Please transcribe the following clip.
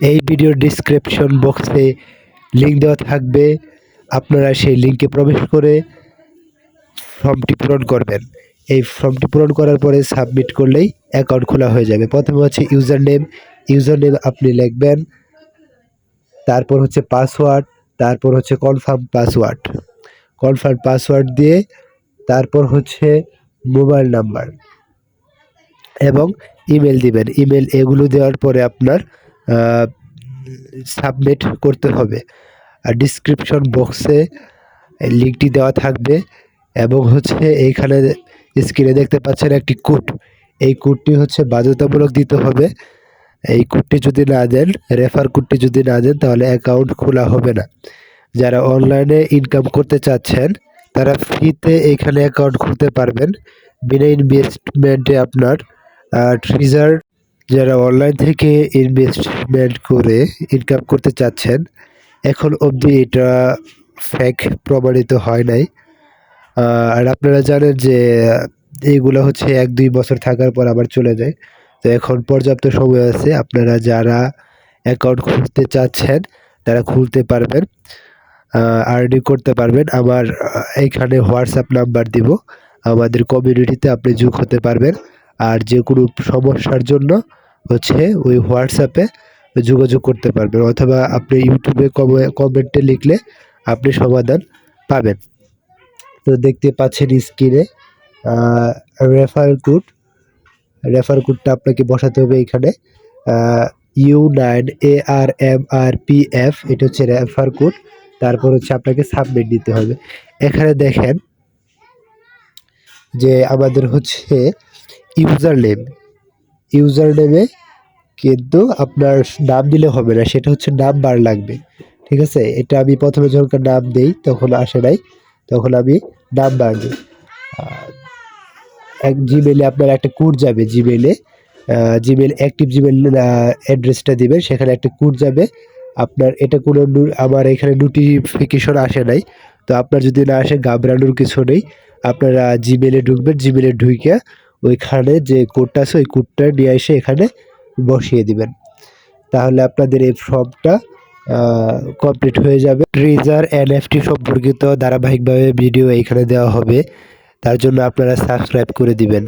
এই ভিডিওর ডিসক্রিপশন বক্সে লিঙ্ক দেওয়া থাকবে। আপনারা সেই লিঙ্কে প্রবেশ করে ফর্মটি পূরণ করবেন। এই ফর্মটি পূরণ করার পরে সাবমিট করলেই অ্যাকাউন্ট খোলা হয়ে যাবে। প্রথমে হচ্ছে ইউজার নেম ইউজার নেম আপনি লিখবেন, তারপর হচ্ছে পাসওয়ার্ড তারপর হচ্ছে কনফার্ম পাসওয়ার্ড কনফার্ম পাসওয়ার্ড দিয়ে তারপর হচ্ছে মোবাইল নাম্বার এবং ইমেল দিবেন। ইমেল এগুলো দেওয়ার পরে আপনার সাবমিট করতে হবে। আর ডিসক্রিপশন বক্সে লিঙ্কটি দেওয়া থাকবে এবং হচ্ছে এইখানে স্ক্রিনে দেখতে পাচ্ছেন একটি কোড। এই কোডটি হচ্ছে বাধ্যতামূলক দিতে হবে। এই কোডটি যদি না দেন রেফার কোডটি যদি না দেন, তাহলে অ্যাকাউন্ট খোলা হবে না। যারা অনলাইনে ইনকাম করতে চাচ্ছেন, তারা ফ্রিতে এখানে অ্যাকাউন্ট খুলতে পারবেন। বিনা ইনভেস্টমেন্টে আপনার ট্রিজার যারা অনলাইন থেকে ইনভেস্টমেন্ট করে ইনকাম করতে চাচ্ছেন, এখন অবধি এটা ফ্যাক প্রমাণিত হয় নাই। আর আপনারা জানেন যে এইগুলো হচ্ছে এক দুই বছর থাকার পর আবার চলে যায়। তো এখন পর্যাপ্ত সময় আছে আপনারা যারা অ্যাকাউন্ট খুলতে চাচ্ছেন, তারা খুলতে পারবেন আরডি করতে পারবেন। আমার এইখানে হোয়াটসঅ্যাপ নাম্বার দিব। আমাদের কমিউনিটিতে আপনি যোগ হতে পারবেন। আর যে কোনো সমস্যার জন্য হচ্ছে ওই হোয়াটসঅ্যাপে যোগাযোগ করতে পারবেন অথবা আপনি ইউটিউবে কমেন্টে লিখলে আপনি সমাধান পাবেন। তো দেখতে পাচ্ছেন স্ক্রিনে রেফার কোড রেফার কোডটা আপনাকে বসাতে হবে এখানে। U nine A R M R P F এটা হচ্ছে রেফার কোড তারপর হচ্ছে আপনাকে সাবমিট দিতে হবে। এখানে দেখেন যে আমাদের হচ্ছে ইউজার নেম ইউজার নেমে কিন্তু আপনার নাম দিলে হবে না, সেটা হচ্ছে নাম্বার লাগবে। ঠিক আছে? এটা আমি প্রথমে যখন নাম দেই, তখন আসে নাই, তখন আমি নাম্বার দিই। এক জিমেলে আপনার একটা কোড যাবে জিমেলে জিমেল অ্যাক্টিভ জিমেল অ্যাড্রেসটা দিবেন, সেখানে একটা কোড যাবে। আপনার এটা কোনো আমার এখানে নোটিফিকেশন আসে নাই। তো আপনার যদি না আসে, ঘাবড়ানোর কিছু নেই। আপনারা জিমেলে ঢুকবেন জিমেলে ঢুকে ওইখানে যে কোডটা আছে, ওই কোডটা নিয়ে এসে এখানে বসিয়ে দিবেন। তাহলে আপনাদের এই ফর্মটা কমপ্লিট হয়ে যাবে। ট্রেজার এনএফটি সম্পর্কিত ধারাবাহিকভাবে ভিডিও এইখানে দেওয়া হবে। তার জন্য আপনারা সাবস্ক্রাইব করে দিবেন।